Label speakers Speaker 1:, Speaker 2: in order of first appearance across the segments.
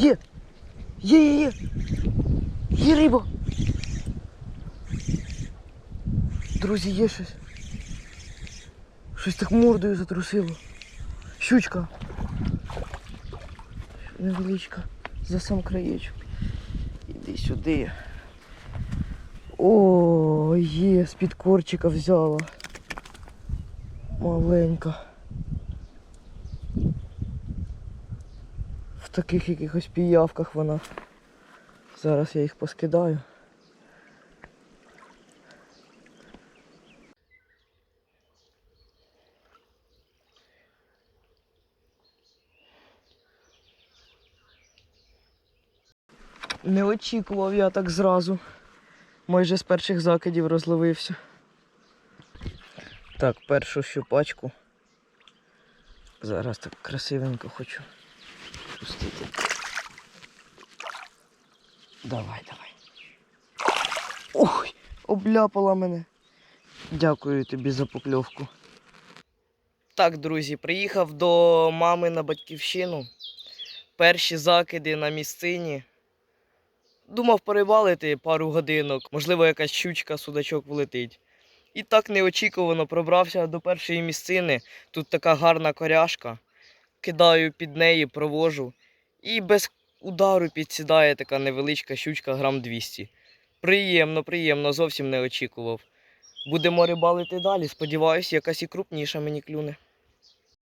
Speaker 1: Є! Є, є, є! Є риба! Друзі, є щось. Щось так мордою затрусило. Щучка. Невеличка. За сам краєчок. Іди сюди. О, є, з-під корчика взяла. Маленька. Таких якихось піявках вона. Зараз я їх поскидаю. Не очікував я так зразу. Майже з перших закидів розловився. Так, першу щупачку. Зараз так красивенько хочу пустити. Давай, давай. Ой, обляпала мене. Дякую тобі за покльовку. Так, друзі, приїхав до мами на батьківщину. Перші закиди на місцині. Думав порибалити пару годинок, можливо, якась щучка, судачок влетить. І так неочікувано пробрався до першої місцини. Тут така гарна коряшка. Кидаю під неї, провожу. І без удару підсідає така невеличка щучка грам 200. Приємно, приємно, зовсім не очікував. Будемо рибалити далі. Сподіваюсь, якась і крупніша мені клюне.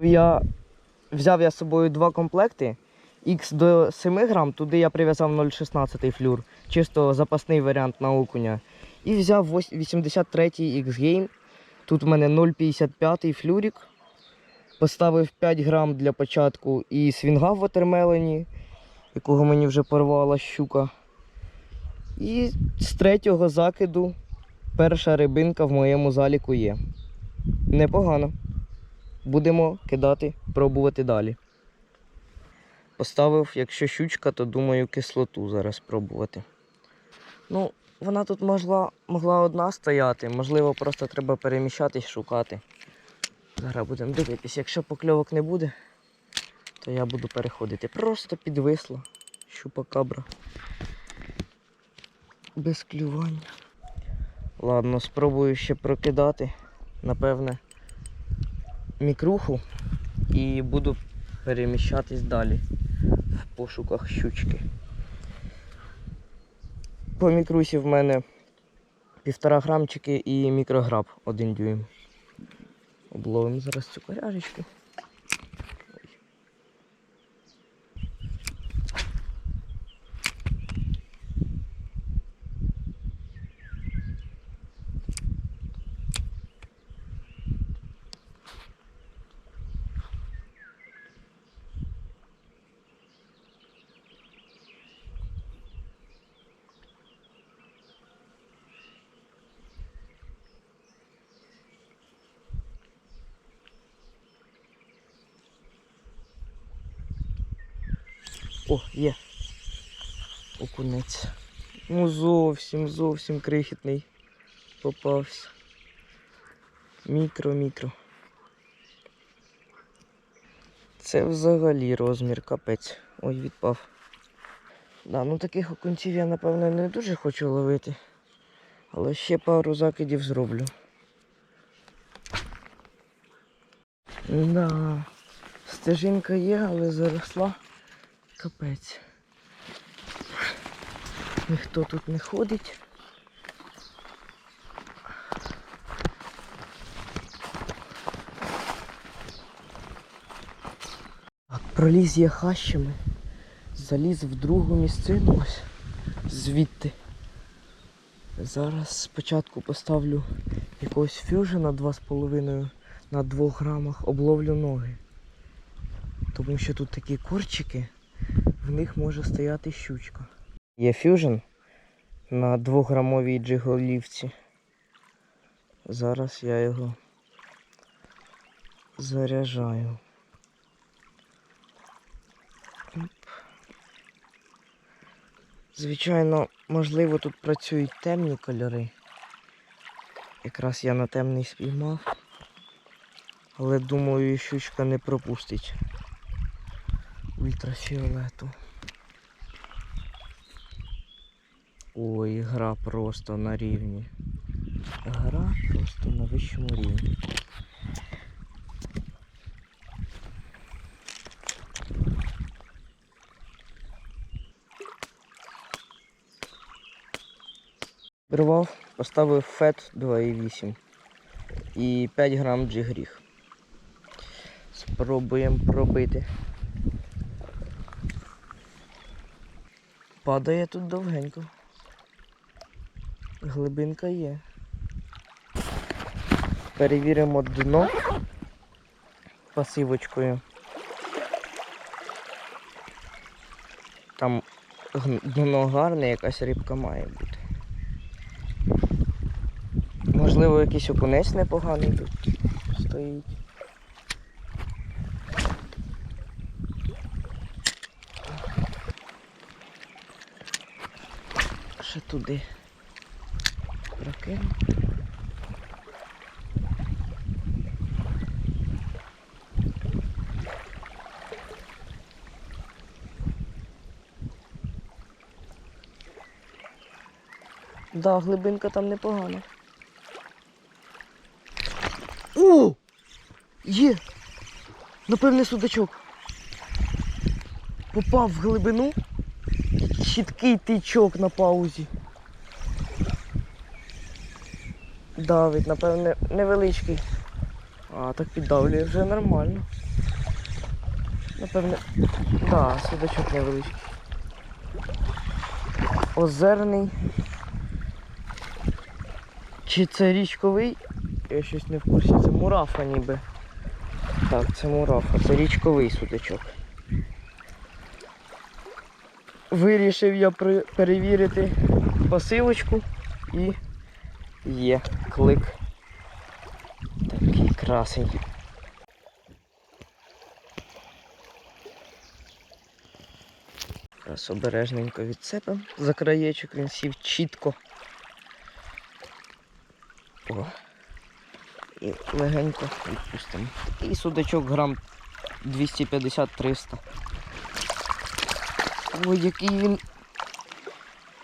Speaker 1: Я взяв я з собою два комплекти. Х до 7 грам, туди я прив'язав 0,16 флюр, чисто запасний варіант на окуня. І взяв 83 X Game. Тут в мене 0,55 флюрик. Поставив 5 грам для початку і свінга в ватермелені, якого мені вже порвала щука. І з третього закиду перша рибинка в моєму заліку є. Непогано. Будемо кидати, пробувати далі. Поставив, якщо щучка, то думаю кислоту зараз пробувати. Ну, вона тут могла, могла одна стояти, можливо, просто треба переміщатись, шукати. Зараз будемо дивитись, якщо покльовок не буде, то я буду переходити. Просто підвисла щупакабра. Без клювання. Ладно, спробую ще прокидати, напевне, мікруху і буду переміщатись далі в пошуках щучки. По мікрусі в мене півтора грамчики і мікрограб один дюйм. Обловимо зараз цю коряжечку. О, є. Окунець. Ну зовсім, зовсім крихітний попався. Мікро-мікро. Це взагалі розмір капець. Ой, відпав. Да, ну таких окунців я, напевно, не дуже хочу ловити. Але ще пару закидів зроблю. Да, стежинка є, але заросла. Капець. Ніхто тут не ходить. Проліз я хащами. Заліз в другу місцину ось звідти. Зараз спочатку поставлю якогось фюжена 2,5 на 2 грамах, обловлю ноги. Тому що тут такі корчики, в них може стояти щучка. Є фюжн на 2-грамовій джиголівці. Зараз я його заряджаю. Звичайно, можливо, тут працюють темні кольори. Якраз я на темний спіймав. Але думаю, щучка не пропустить ультрафіолету. Ой, гра просто на рівні. Гра просто на вищому рівні. Рвав, поставив фет 2,8 і 5 грам джигріх. Спробуємо пробити. Падає тут довгенько. Глибинка є. Перевіримо дно пасивочкою. Там дно гарне, якась рибка має бути. Можливо, якийсь окунець непоганий тут стоїть. Ще туди прокину. Да, глибинка там непогана. О! Є! Напевне судачок. Попав в глибину. Чіткий тичок на паузі. Давить, напевне, невеличкий. А, так піддавлює вже нормально. Напевне. Да, судачок невеличкий. Озерний. Чи це річковий? Я щось не в курсі, це мурафа ніби. Так, це мурафа, це річковий судачок. Вирішив я перевірити посилочку і є клик. Такий красень. Зараз обережненько відцепимо. За краєчок він сів чітко. О. І легенько відпустимо. І судачок грам 250-300. Ой, який він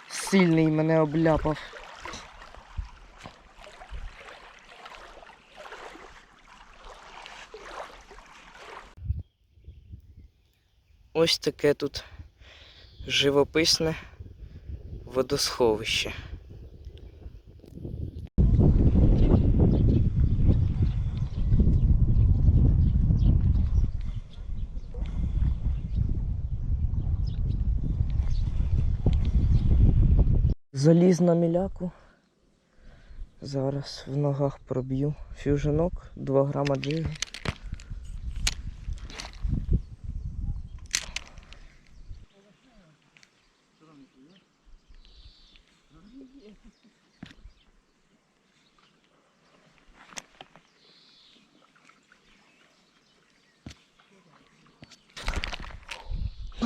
Speaker 1: сильний мене обляпав. Ось таке тут живописне водосховище. Заліз на міляку. Зараз в ногах проб'ю фюженок, 2 грама джиги.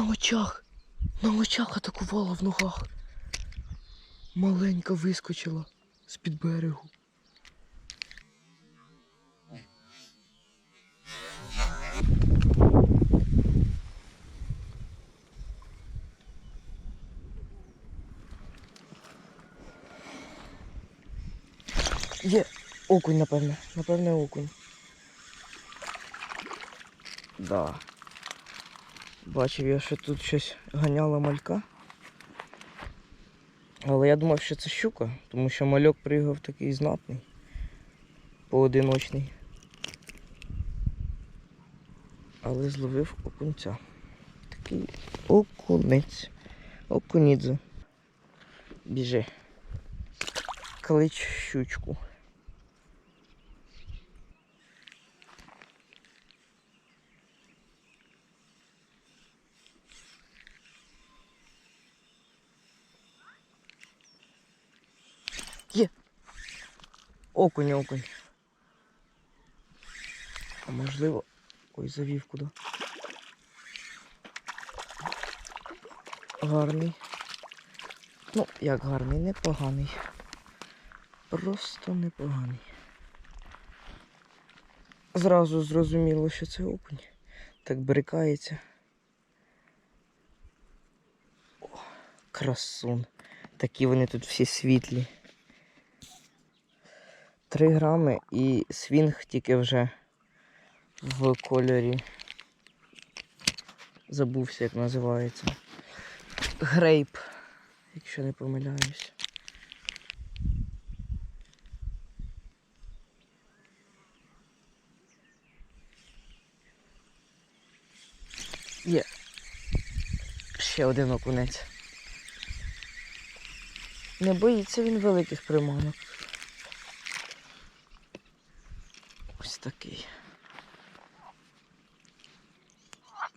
Speaker 1: На очах, на очах атакувала в ногах. Маленька вискочила з-під берегу. Є окунь, напевне. Напевне, окунь. Да. Бачив я, що тут щось ганяла малька. Але я думав, що це щука, тому що мальок пригав такий знатний. Поодиночний. Але зловив окунця. Такий окунець. Окунідзе. Біжи. Клич щучку. Є. Окунь, окунь. А можливо. Ой, завів куди. Гарний. Ну, як гарний, непоганий. Просто непоганий. Зразу зрозуміло, що це окунь. Так брикається. О, красун. Такі вони тут всі світлі. 3 грами і свінг тільки вже в кольорі. Забувся, як називається. Грейп, якщо не помиляюсь. Є. Ще один окунець. Не боїться він великих приманок. Ось такий.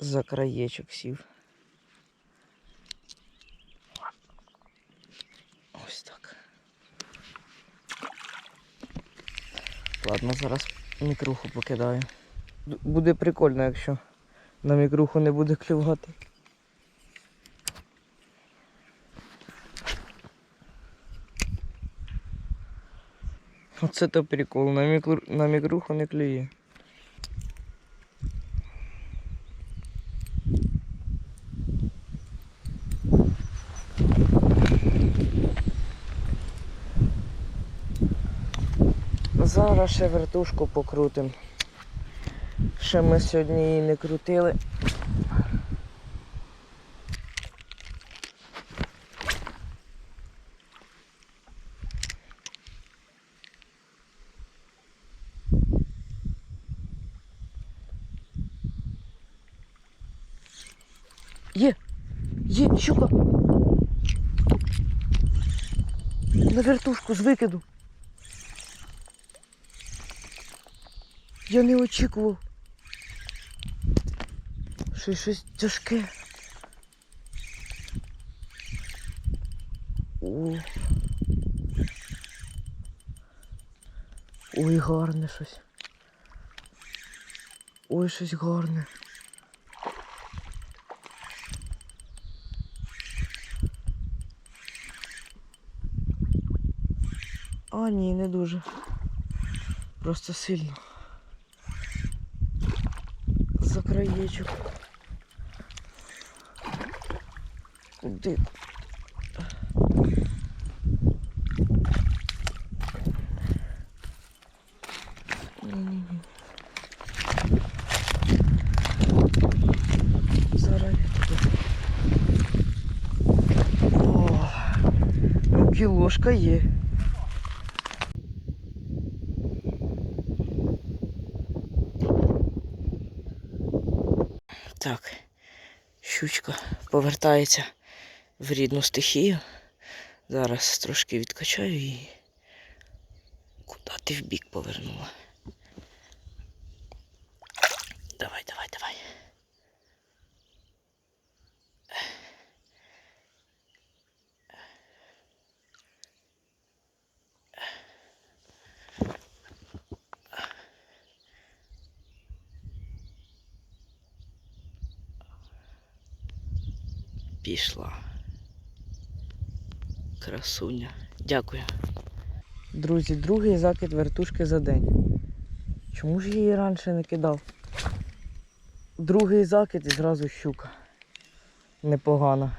Speaker 1: За краєчок сів. Ось так. Ладно, зараз мікруху покидаю. Буде прикольно, якщо на мікруху не буде клювати. Оце то прикол, на, мікру... на мікруху не клює. Зараз ще вертушку покрутим. Ще ми сьогодні її не крутили. Є! Є, щука! На вертушку з викиду. Я не очікував. Що щось тяжке. О. Ой, гарне щось. Ой, щось гарне. А, ні, не дуже. Просто сильно. За краєчок. Куди? Ні-ні-ні. Зараз я туди. О, ну кілошка є. Так, щучка повертається в рідну стихію. Зараз трошки відкачаю її. Куди ти в бік повернула? Давай, давай, давай. Пішла. Красуня. Дякую. Друзі, другий закид вертушки за день. Чому ж її раніше не кидав? Другий закид і зразу щука. Непогано.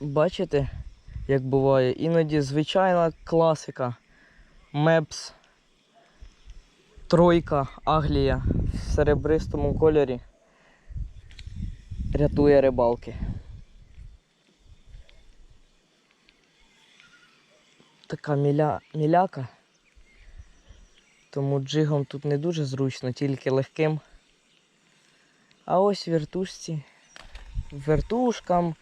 Speaker 1: Бачите, як буває? Іноді звичайна класика. Мепс. Тройка Аглія в серебристому кольорі рятує рибалки. Така міля, міляка. Тому джигом тут не дуже зручно, тільки легким. А ось вертушці. Вертушкам,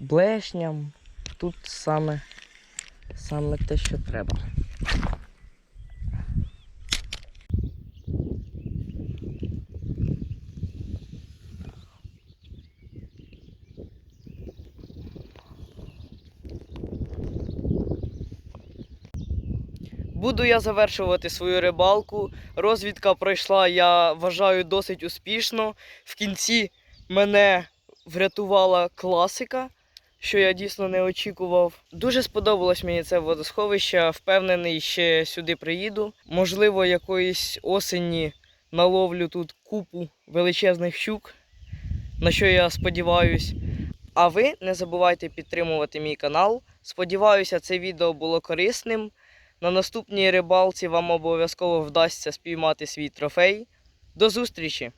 Speaker 1: блешням. Тут саме, саме те, що треба. Буду я завершувати свою рибалку. Розвідка пройшла, я вважаю, досить успішно. В кінці мене врятувала класика, що я дійсно не очікував. Дуже сподобалось мені це водосховище. Впевнений, ще сюди приїду. Можливо, якоїсь осені наловлю тут купу величезних щук. на що я сподіваюсь. А ви не забувайте підтримувати мій канал. Сподіваюся, це відео було корисним. На наступній рибалці вам обов'язково вдасться спіймати свій трофей. До зустрічі!